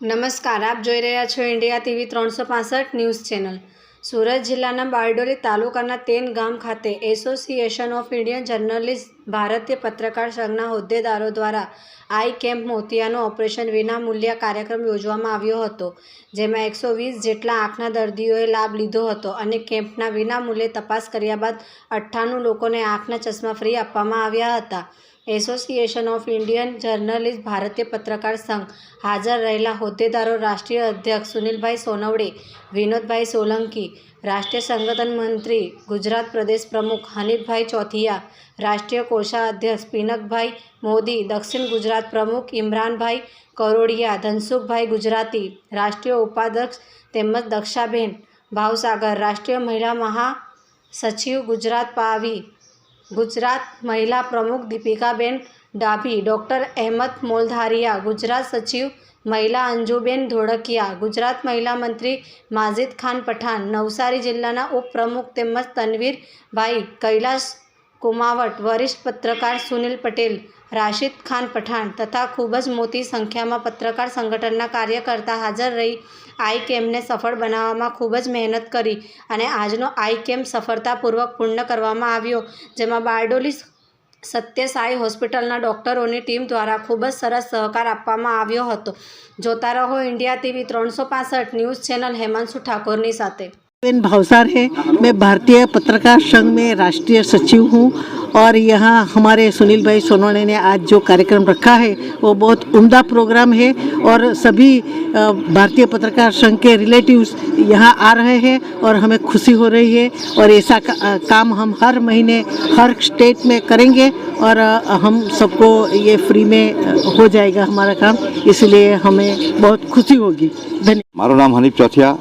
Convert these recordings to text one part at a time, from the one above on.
નમસ્કાર, આપ જોઈ રહ્યા છો ઇન્ડિયા ટીવી ત્રણસો ન્યૂઝ ચેનલ. સુરત જિલ્લાના બારડોલી તાલુકાના તેન ગામ ખાતે એસોસિએશન ઓફ ઇન્ડિયન જર્નલિસ્ટ ભારતીય પત્રકાર સંઘના હોદ્દેદારો દ્વારા આઈ કેમ્પ મોતિયાનો ઓપરેશન વિના મૂલ્ય કાર્યક્રમ યોજવામાં આવ્યો હતો, જેમાં એકસો વીસ જેટલા આંખના દર્દીઓએ લાભ લીધો હતો અને કેમ્પના વિના મૂલ્યે તપાસ કર્યા બાદ અઠ્ઠાણું લોકોને આંખના ચશ્મા ફ્રી આપવામાં આવ્યા હતા. એસોસિએશન ઓફ ઇન્ડિયન જર્નલિસ્ટ ભારતીય પત્રકાર સંઘ હાજર રહેલા હોદ્દેદારો રાષ્ટ્રીય અધ્યક્ષ સુનિલભાઈ સોનવડે, વિનોદભાઈ સોલંકી, રાષ્ટ્રીય સંગઠન મંત્રી, ગુજરાત પ્રદેશ પ્રમુખ હનીફભાઈ ચોથિયા, રાષ્ટ્રીય કોષાધ્યક્ષ પિનકભાઈ મોદી, દક્ષિણ ગુજરાત પ્રમુખ ઇમરાનભાઈ કરોડિયા, ધનસુખભાઈ ગુજરાતી, રાષ્ટ્રીય ઉપાધ્યક્ષ તેમજ દક્ષાબેન ભાવસાગર, રાષ્ટ્રીય મહિલા મહા સચિવ ગુજરાત પાવી ગુજરાત મહિલા પ્રમુખ દીપિકાબેન ડાભી, ડૉક્ટર અહેમદ મોલધારિયા, ગુજરાત સચિવ મહિલા અંજુબેન ધોળકિયા, ગુજરાત મહિલા મંત્રી માઝિદ ખાન પઠાણ, નવસારી જિલ્લાના ઉપપ્રમુખ તેમજ તનવીરભાઈ કૈલાસ કુમાવટ વરિષ્ઠ પત્રકાર સુનિલ પટેલ રાશિદ ખાન પઠાણ તથા ખૂબ જ મોટી સંખ્યામાં પત્રકાર સંગઠનના કાર્યકર્તા હાજર રહી. આઈ કેમ્પને સફળ બનાવવામાં ખૂબ જ મહેનત કરી અને આજનો આઈ કેમ્પ સફળતાપૂર્વક પૂર્ણ કરવામાં આવ્યો, જેમાં બારડોલી સત્ય સાઈ હોસ્પિટલના ડૉક્ટરોની ટીમ દ્વારા ખૂબ જ સરસ સહકાર આપવામાં આવ્યો હતો. જોતા રહો ઇન્ડિયા ટીવી ત્રણસો ન્યૂઝ ચેનલ હેમાંશુ ઠાકોરની સાથે. बेन भावसार है। मैं भारतीय पत्रकार संघ में राष्ट्रीय सचिव हूँ और यहाँ हमारे सुनील भाई सोनोने ने आज जो कार्यक्रम रखा है, वो बहुत उम्दा प्रोग्राम है और सभी भारतीय पत्रकार संघ के रिलेटिव्स यहाँ आ रहे हैं और हमें खुशी हो रही है और ऐसा काम हम हर महीने, हर स्टेट में करेंगे और हम सबको ये फ्री में हो जाएगा हमारा काम। इसलिए हमें बहुत खुशी होगी। धन्यवाद मारो नाम हनीफ चौथिया।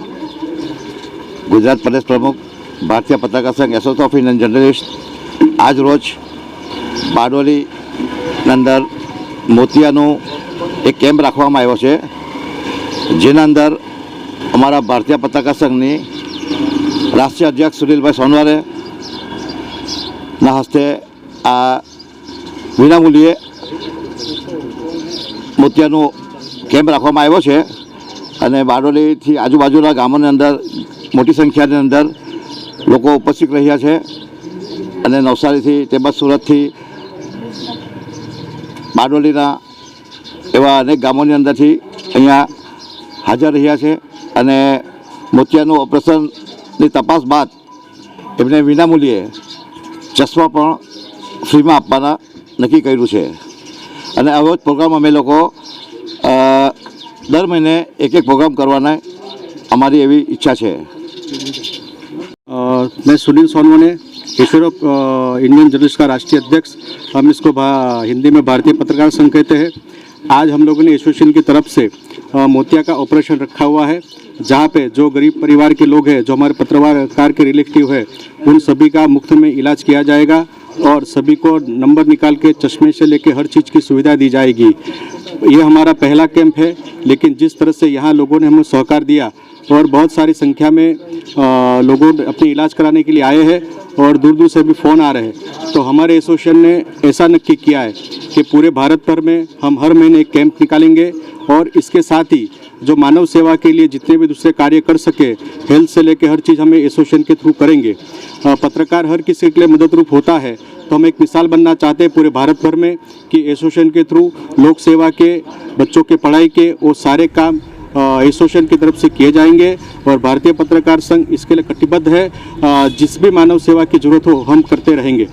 ગુજરાત પ્રદેશ પ્રમુખ, ભારતીય પત્રકાર સંઘ એસોસિએશન ઓફ ઇન્ડિયન જર્નલિસ્ટ આજ રોજ બારડોલીની અંદર મોતિયાનો એક કેમ્પ રાખવામાં આવ્યો છે, જેના અંદર અમારા ભારતીય પત્રકાર સંઘની રાષ્ટ્રીય અધ્યક્ષ સુનિલભાઈ સોનવારે ના હસ્તે આ વિનામૂલ્યે મોતિયાનો કેમ્પ રાખવામાં આવ્યો છે અને બારડોલીથી આજુબાજુના ગામોની અંદર મોટી સંખ્યાની અંદર લોકો ઉપસ્થિત રહ્યા છે અને નવસારીથી તેમજ સુરતથી બારડોલીના એવા અનેક ગામોની અંદરથી અહીંયા હાજર રહ્યા છે અને મોતિયાનું ઓપરેશનની તપાસ બાદ એમને વિનામૂલ્યે ચશ્મા પણ ફ્રીમાં આપવાના નક્કી કર્યું છે. અને આવો જ પ્રોગ્રામ અમે લોકો દર મહિને એક એક પ્રોગ્રામ કરવાના અમારી એવી ઈચ્છા છે. अ, मैं सुनील सोनवने ईश्वर इंडियन जर्नलिस्ट का राष्ट्रीय अध्यक्ष। हम इसको हिंदी में भारतीय पत्रकार संघ कहते हैं। आज हम लोगों ने एसोसिएशन की तरफ़ से अ, मोतिया का ऑपरेशन रखा हुआ है जहाँ पे जो गरीब परिवार के लोग हैं जो हमारे पत्रकार के रिलेटिव है उन सभी का मुफ़्त में इलाज किया जाएगा और सभी को नंबर निकाल के चश्मे से लेके हर चीज़ की सुविधा दी जाएगी। ये हमारा पहला कैंप है लेकिन जिस तरह से यहाँ लोगों ने हमें सहकार दिया और बहुत सारी संख्या में लोगों अपने इलाज कराने के लिए आए हैं और दूर दूर से भी फ़ोन आ रहे हैं। तो हमारे एसोसिएशन ने ऐसा नक्की किया है कि पूरे भारत भर में हम हर महीने एक कैंप निकालेंगे और इसके साथ ही जो मानव सेवा के लिए जितने भी दूसरे कार्य कर सके, हेल्थ से लेकर हर चीज़ हमें एसोसिएशन के थ्रू करेंगे। पत्रकार हर किसी के लिए मदद रूप होता है। तो हम एक मिसाल बनना चाहते हैं पूरे भारत भर में कि एसोसिएशन के थ्रू लोक सेवा के, बच्चों के पढ़ाई के, वो सारे काम एसोसिएशन की तरफ से किए जाएंगे और भारतीय पत्रकार संघ इसके लिए कटिबद्ध है अ, जिस भी मानव सेवा की जरूरत हो हम करते रहेंगे